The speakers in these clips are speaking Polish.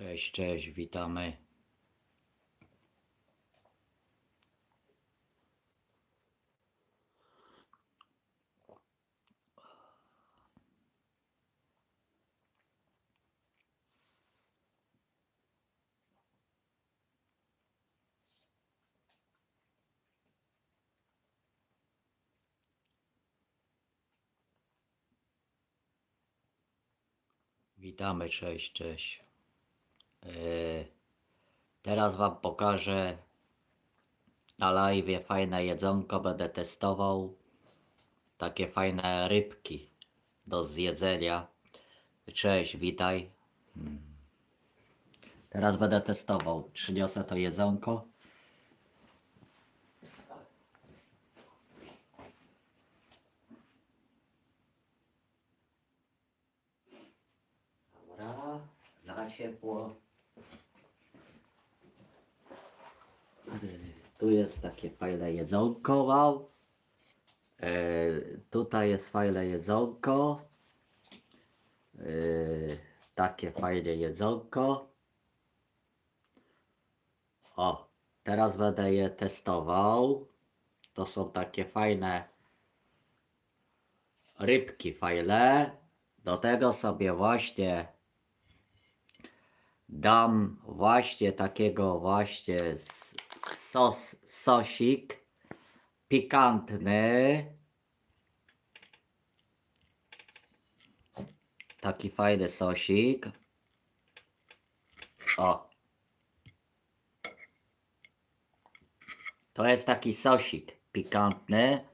Cześć, cześć, witamy. Witamy, cześć, cześć. Yy, Teraz Wam pokażę na live fajne jedzonko. Będę testował takie fajne rybki do zjedzenia. Cześć, witaj. Mm. Teraz będę testował. Przyniosę to jedzonko. Dobra, za ciepło. Tu jest takie fajne jedzonko mam. E, tutaj jest fajne jedzonko. E, takie fajne jedzonko. O, teraz będę je testował. To są takie fajne rybki fajne. Do tego sobie właśnie dam właśnie takiego właśnie sos, sosik pikantny. Taki fajny sosik. O. To jest taki sosik pikantny.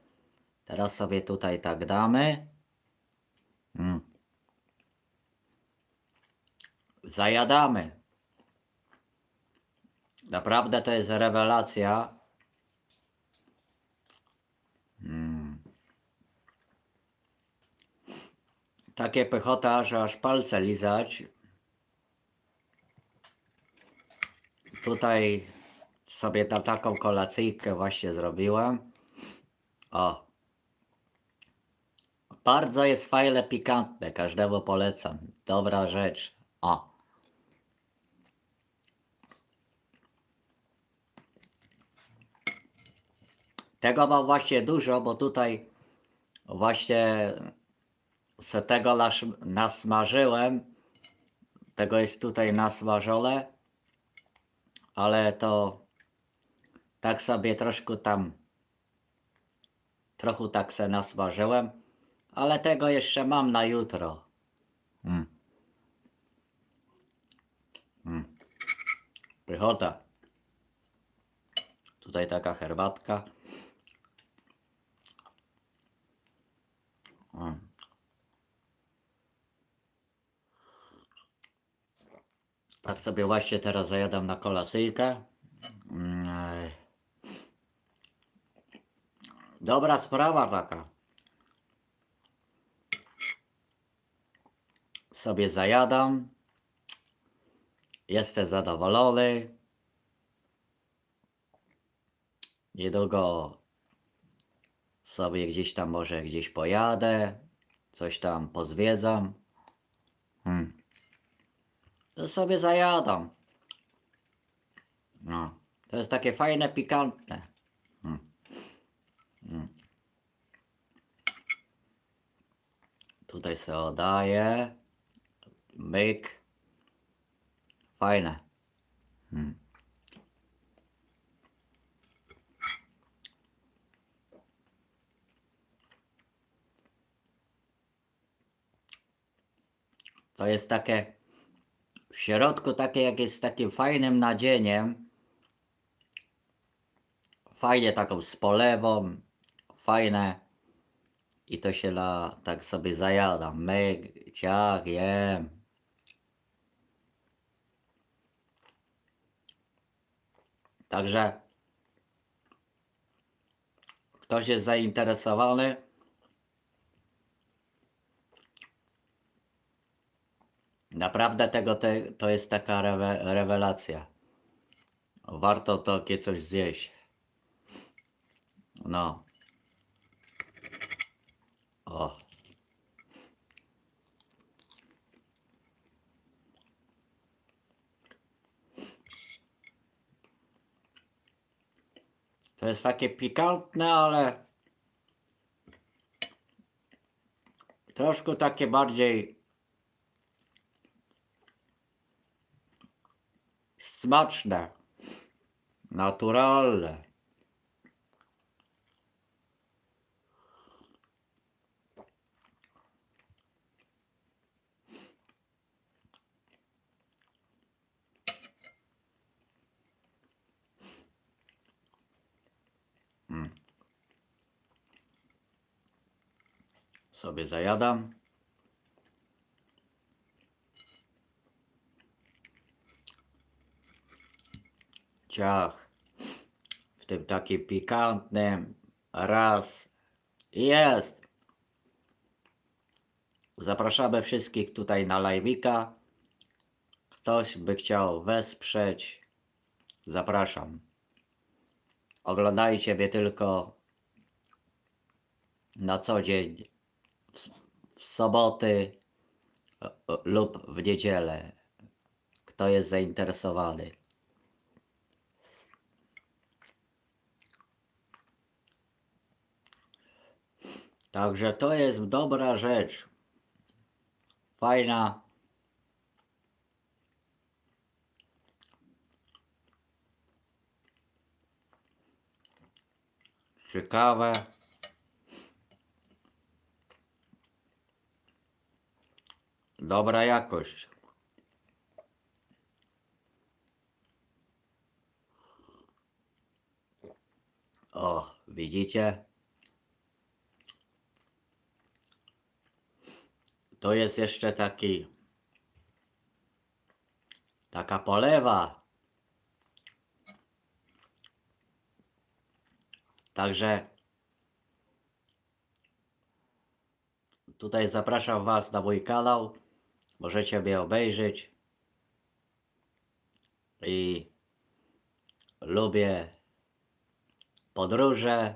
Teraz sobie tutaj tak damy. Mm. Zajadamy. Naprawdę to jest rewelacja. Mm. Takie pychota, że aż palce lizać. Tutaj sobie na taką kolacyjkę właśnie zrobiłem. O. Bardzo jest fajne, pikantne. Każdemu polecam. Dobra rzecz. O. Tego mam właśnie dużo, bo tutaj właśnie se tego nasz- nasmażyłem. Tego jest tutaj nasmażone. Ale to tak sobie troszkę tam trochę tak se nasmażyłem. Ale tego jeszcze mam na jutro. Mm. Mm. Pychota. Tutaj taka herbatka. Tak sobie właśnie teraz zajadam na kolacyjkę. Mm. Dobra sprawa taka. Sobie zajadam. Jestem zadowolony. Niedługo sobie gdzieś tam może gdzieś pojadę. Coś tam pozwiedzam. Hmm. To sobie zajadam. No. To jest takie fajne, pikantne. Hmm. Hmm. Tutaj se oddaję. Myk. Fajne. Hmm. To jest takie w środku takie jak jest takim fajnym nadzieniem. Fajnie taką z polewą. Fajne. I to się la, tak sobie zajada. Myk, ciach, jem. Także ktoś jest zainteresowany, Naprawdę tego te, to jest taka rewe, rewelacja. Warto takie coś zjeść. No. O. To jest takie pikantne, ale troszkę takie bardziej smaczne, naturalne. Mm. Sobie zajadam. W tym takim pikantnym. Raz. Jest. Zapraszamy wszystkich tutaj na live'ika. Ktoś by chciał wesprzeć. Zapraszam. Oglądajcie mnie tylko na co dzień, w, w soboty e, e, lub w niedzielę. Kto jest zainteresowany. Także to jest dobra rzecz. Fajna. Ciekawe. Dobra jakość. O, widzicie? To jest jeszcze taki taka polewa. Także tutaj zapraszam Was na mój kanał. Możecie mnie obejrzeć. I lubię podróże.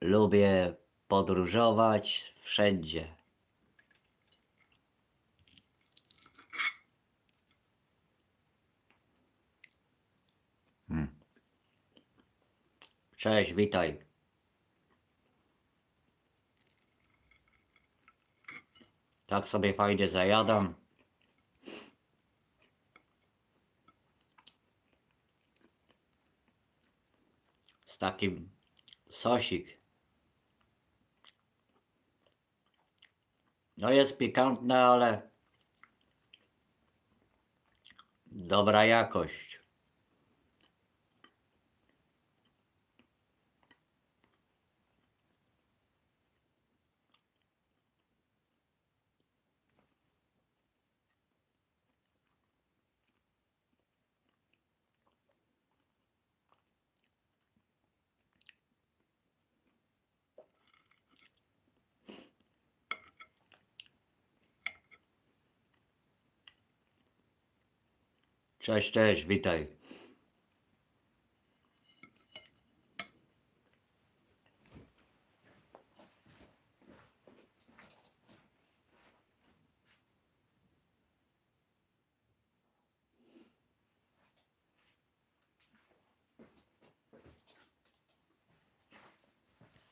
Lubię podróżować wszędzie. Cześć, witaj. Tak sobie fajnie zajadam. Z takim sosik. No jest pikantne, ale dobra jakość. Cześć, cześć, witaj.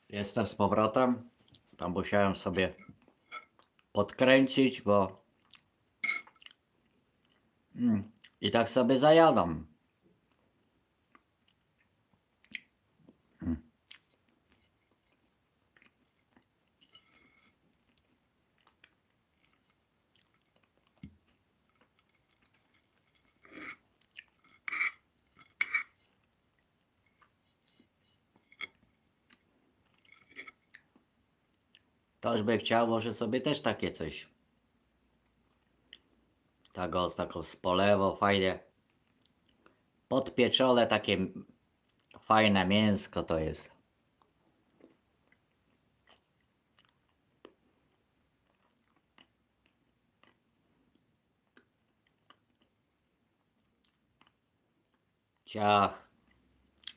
Jestem z powrotem. Tam musiałem sobie podkręcić, bo Mm, I tak sobie zajadam. Ktoś by chciał, może sobie też takie coś. Tego, z taką z polewą, fajnie. Podpieczone, takie fajne mięsko to jest. Ciach.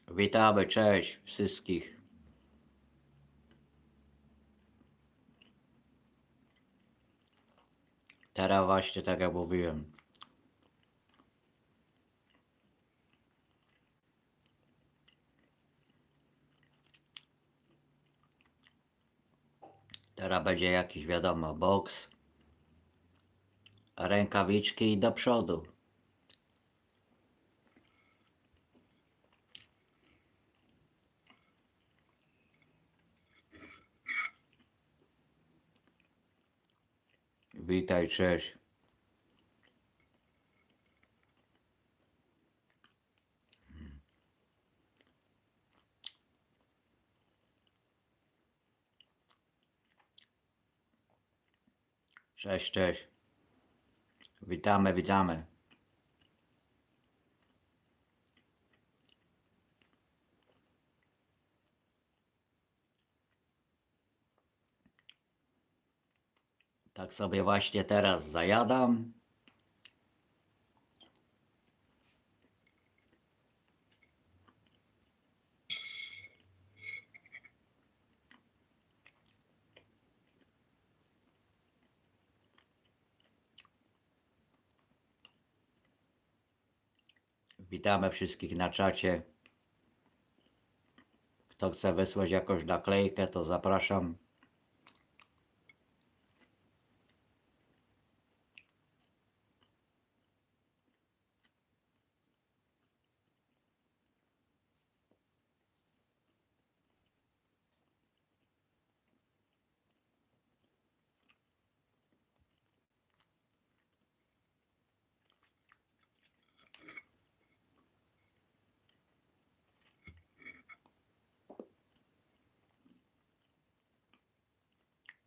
Witamy, cześć wszystkich. Teraz właśnie tak jak mówiłem. Teraz będzie jakiś wiadomo boks, rękawiczki i do przodu. Witaj, cześć. Cześć, cześć. Witamy, witamy. Tak sobie właśnie teraz zajadam. Witamy wszystkich na czacie. Kto chce wysłać jakąś naklejkę, to zapraszam.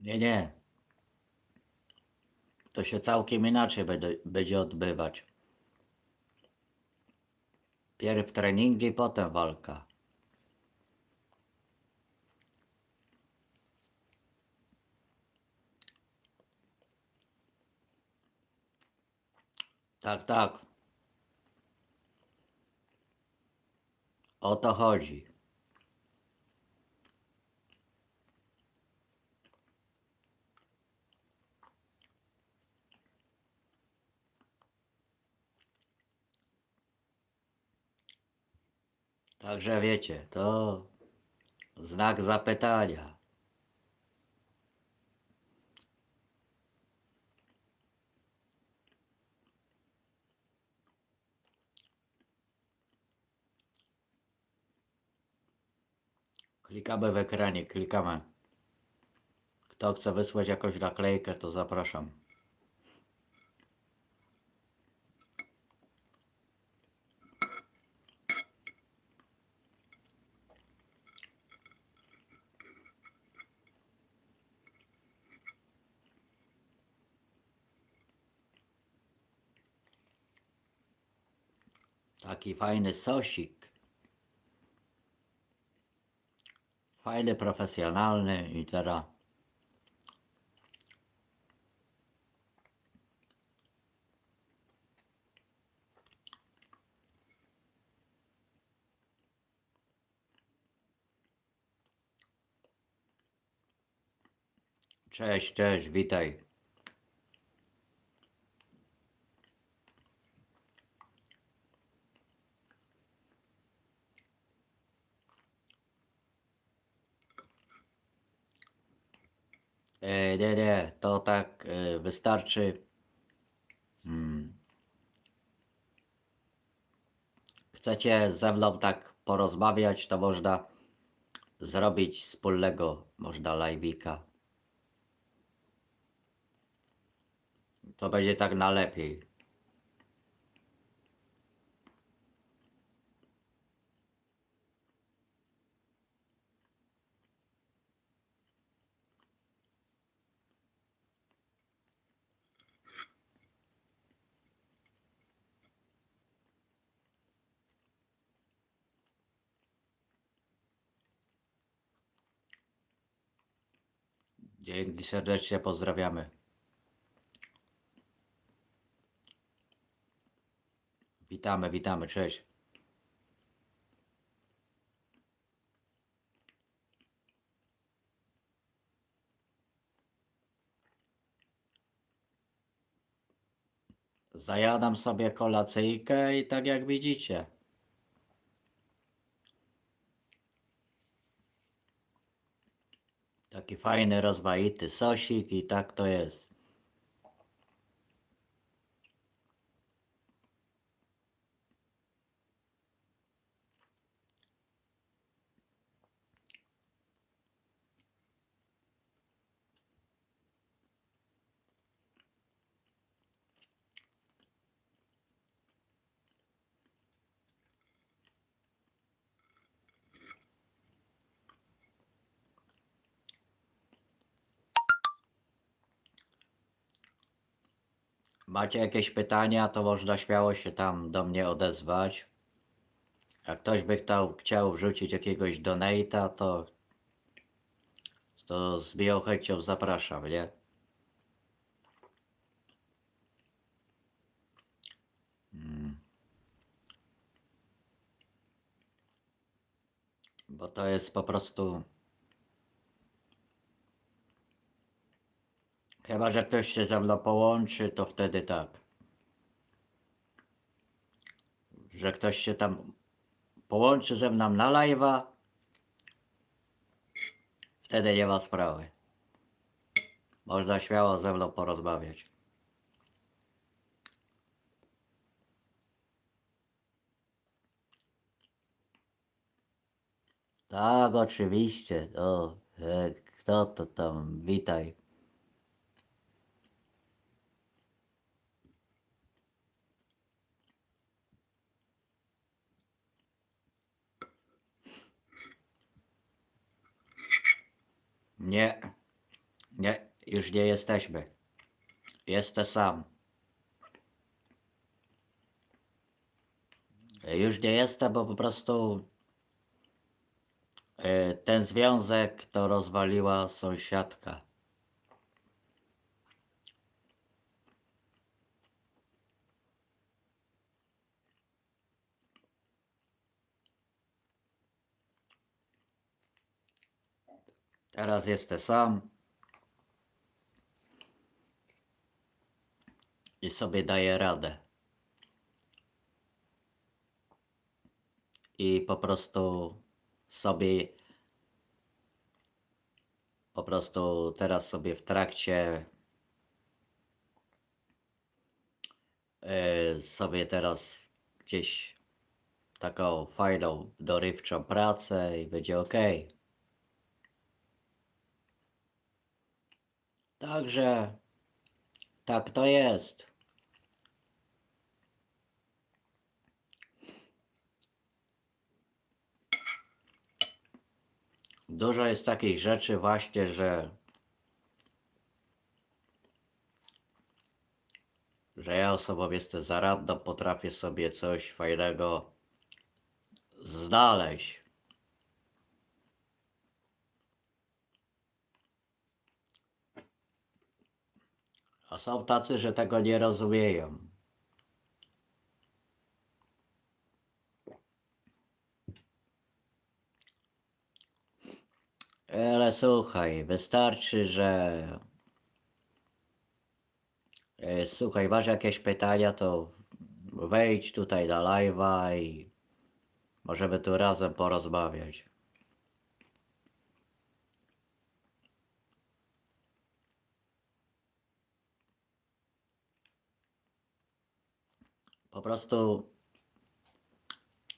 Nie, nie. To się całkiem inaczej będzie, odbywać. Pierw treningi, potem walka. Tak, tak. O to chodzi. Także wiecie, to znak zapytania. Klikamy w ekranie, klikamy. Kto chce wysłać jakąś naklejkę, to zapraszam. Taki fajny sosik. Fajny, profesjonalny i teraz Cześć, cześć, witaj. E, nie, nie, to tak e, wystarczy. Hmm. Chcecie ze mną tak porozmawiać, to można zrobić wspólnego, można live'ika. To będzie tak na Dzięki serdecznie, pozdrawiamy. Witamy, witamy, cześć. Zajadam sobie kolacyjkę i tak jak widzicie. Taki fajny, rozmaity sosik i tak to jest. Macie jakieś pytania, to można śmiało się tam do mnie odezwać. Jak ktoś by chciał, chciał wrzucić jakiegoś donate'a, to, to z miłą chęcią zapraszam, nie? Mm. Bo to jest po prostu. Chyba, że ktoś się ze mną połączy, to wtedy tak. Że ktoś się tam połączy ze mną na live'a, wtedy nie ma sprawy. Można śmiało ze mną porozmawiać. Tak, oczywiście. O, e, kto to tam? Witaj. Nie, nie, już nie jesteśmy. Jestem sam. Już nie jestem, bo po prostu e, ten związek to rozwaliła sąsiadka. Teraz jestem sam. I sobie daję radę. I po prostu sobie po prostu teraz sobie w trakcie e, sobie teraz gdzieś taką fajną, dorywczą pracę i będzie ok. Także tak to jest. Dużo jest takich rzeczy właśnie, że że ja osobą jestem zaradną, potrafię sobie coś fajnego znaleźć. Są tacy, że tego nie rozumieją. Ale słuchaj, wystarczy, że. E, Słuchaj, masz jakieś pytania, to wejdź tutaj na live'a i możemy tu razem porozmawiać. Po prostu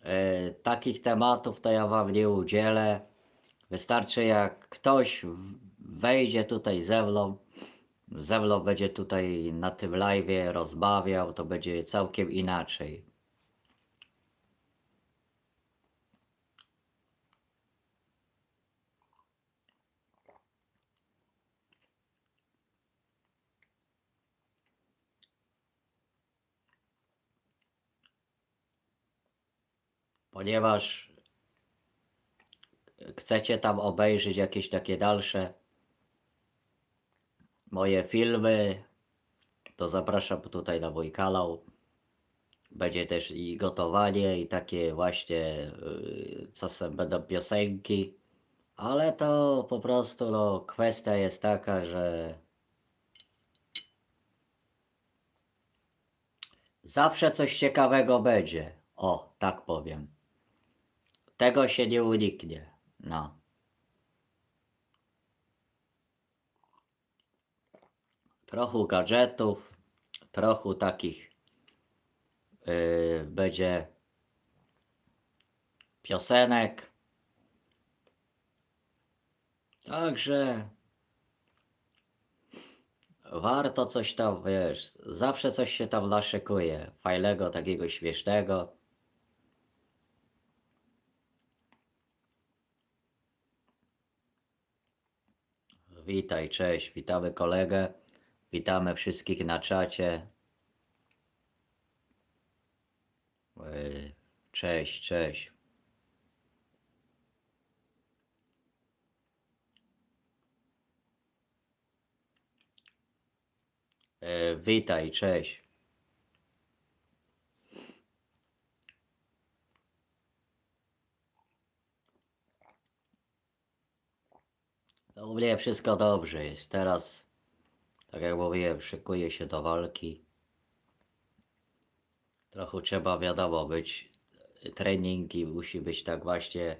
e, takich tematów to ja wam nie udzielę. Wystarczy jak ktoś wejdzie tutaj ze mną, ze mną będzie tutaj na tym live'ie rozmawiał, to będzie całkiem inaczej. Ponieważ chcecie tam obejrzeć jakieś takie dalsze moje filmy, to zapraszam tutaj na mój kanał. Będzie też i gotowanie, i takie właśnie yy, czasem będą piosenki, ale to po prostu no, kwestia jest taka, że zawsze coś ciekawego będzie. O, tak powiem. Tego się nie uniknie. No. trochę gadżetów, trochę takich yy, będzie piosenek. Także warto coś tam, wiesz, zawsze coś się tam naszykuje, fajnego, takiego śmiesznego. Witaj, cześć, witamy kolegę, witamy wszystkich na czacie. Yy, Cześć, cześć. Yy, Witaj, cześć. No, U mnie wszystko dobrze jest. Teraz, tak jak mówiłem, szykuję się do walki. Trochę trzeba, wiadomo, być, treningi musi być tak właśnie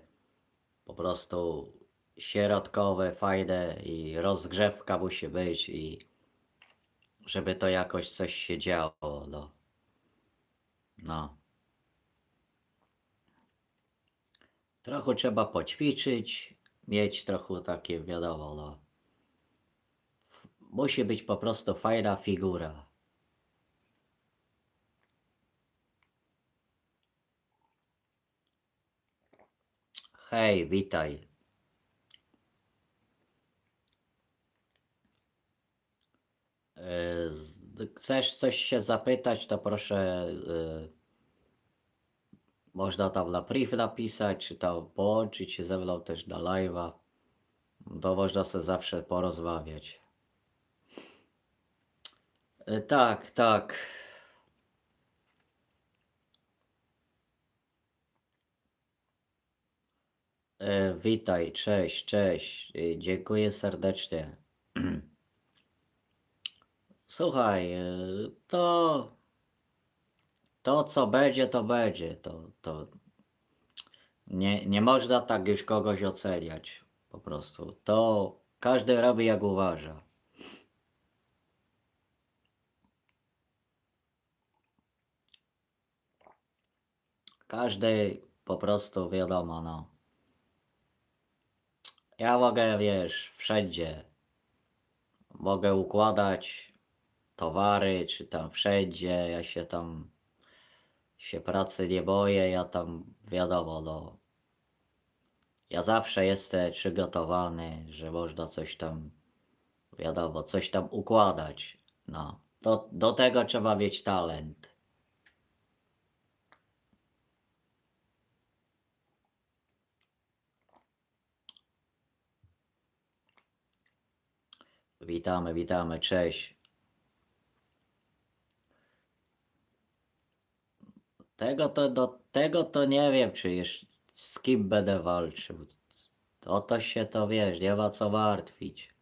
po prostu środkowe, fajne i rozgrzewka musi być i żeby to jakoś coś się działo, no. No. Trochę trzeba poćwiczyć, mieć trochę takie, wiadomo, no. Musi być po prostu fajna figura. Hej, witaj. E, Chcesz coś się zapytać, to proszę, e, można tam na priv napisać, czy tam połączyć się ze mną też na live'a. To można sobie zawsze porozmawiać. E, Tak, tak. E, Witaj, cześć, cześć. E, Dziękuję serdecznie. Słuchaj, to to co będzie, to będzie. To, to nie, nie można tak już kogoś oceniać. Po prostu. To każdy robi jak uważa. Każdy po prostu wiadomo, no. Ja mogę, wiesz, wszędzie. Mogę układać towary, czy tam wszędzie. Ja się tam się pracy nie boję. Ja tam wiadomo, no. Ja zawsze jestem przygotowany, że można coś tam, wiadomo, coś tam układać. No. Do, do tego trzeba mieć talent. Witamy, witamy, cześć. Tego to, do tego to nie wiem, czy jeszcze z kim będę walczył. O to się to wiesz, nie ma co martwić.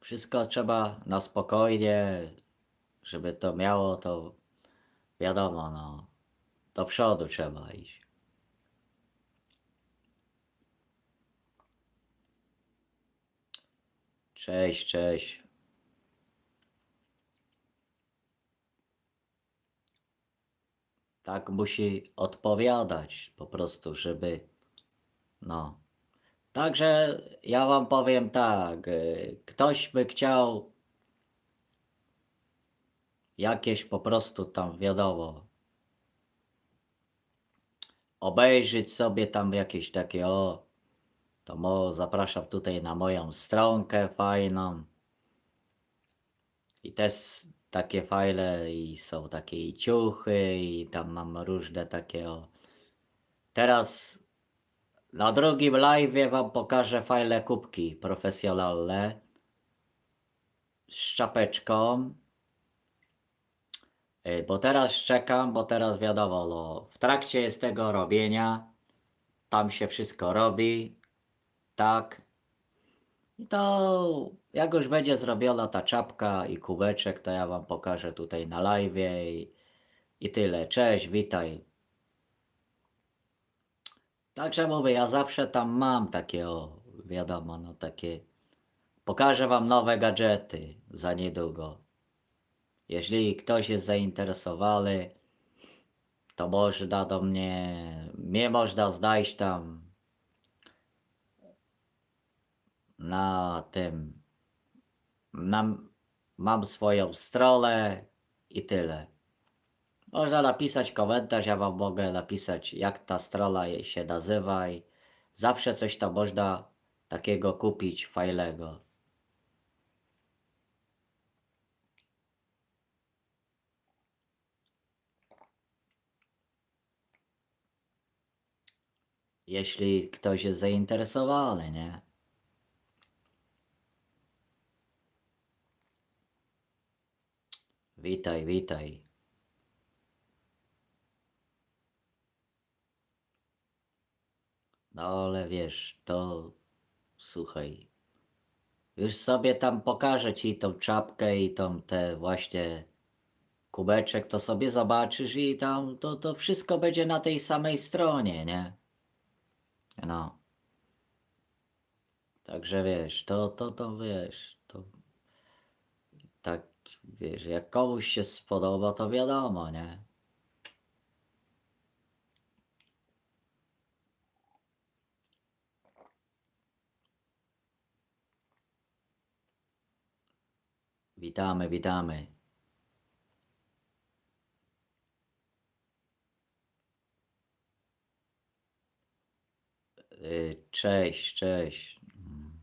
Wszystko trzeba na spokojnie, żeby to miało, to wiadomo, no. Do przodu trzeba iść. Cześć, cześć. Tak musi odpowiadać po prostu, żeby. No. Także ja wam powiem tak. y, Ktoś by chciał jakieś po prostu tam wiadomo. Obejrzeć sobie tam jakieś takie o. To mo zapraszam tutaj na moją stronkę fajną. I też takie fajne i są takie ciuchy i tam mam różne takie o. Teraz na drugim live wam pokażę fajne kubki profesjonalne z czapeczką. Y, Bo teraz czekam, bo teraz wiadomo, no, w trakcie jest tego robienia. Tam się wszystko robi. Tak. I to jak już będzie zrobiona ta czapka i kubeczek, to ja wam pokażę tutaj na live i, i tyle. Cześć, witaj. Także mówię, ja zawsze tam mam takie o, wiadomo, no takie. Pokażę Wam nowe gadżety za niedługo. Jeśli ktoś jest zainteresowany, to można do mnie, mnie można znaleźć tam na tym, na, mam swoją stronę i tyle. Można napisać komentarz, ja wam mogę napisać jak ta strona się nazywa i zawsze coś tam można takiego kupić fajnego. Jeśli ktoś jest zainteresowany, nie? Witaj, witaj. No ale wiesz, to słuchaj. Już sobie tam pokażę ci tą czapkę i tą te właśnie kubeczek, to sobie zobaczysz i tam to, to wszystko będzie na tej samej stronie, nie? No. Także wiesz, to, to, to wiesz, to tak, wiesz, jak komuś się spodoba, to wiadomo, nie? Witamy, witamy. Y, Cześć, cześć. Mm.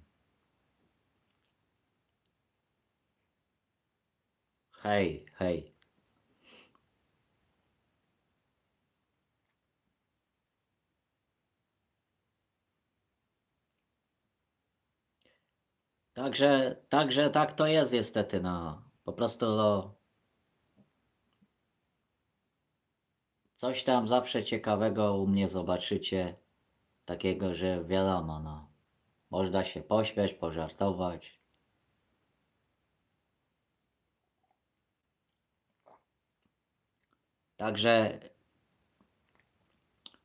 Hej, hej. Także, także tak to jest niestety, no. Po prostu no, coś tam zawsze ciekawego u mnie zobaczycie. Takiego, że wiadomo, no. Można się pośmiać, pożartować. Także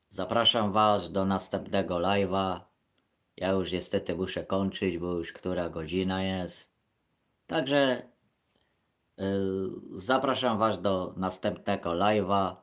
zapraszam Was do następnego live'a. Ja już niestety muszę kończyć, bo już która godzina jest. Także yy, zapraszam Was do następnego live'a.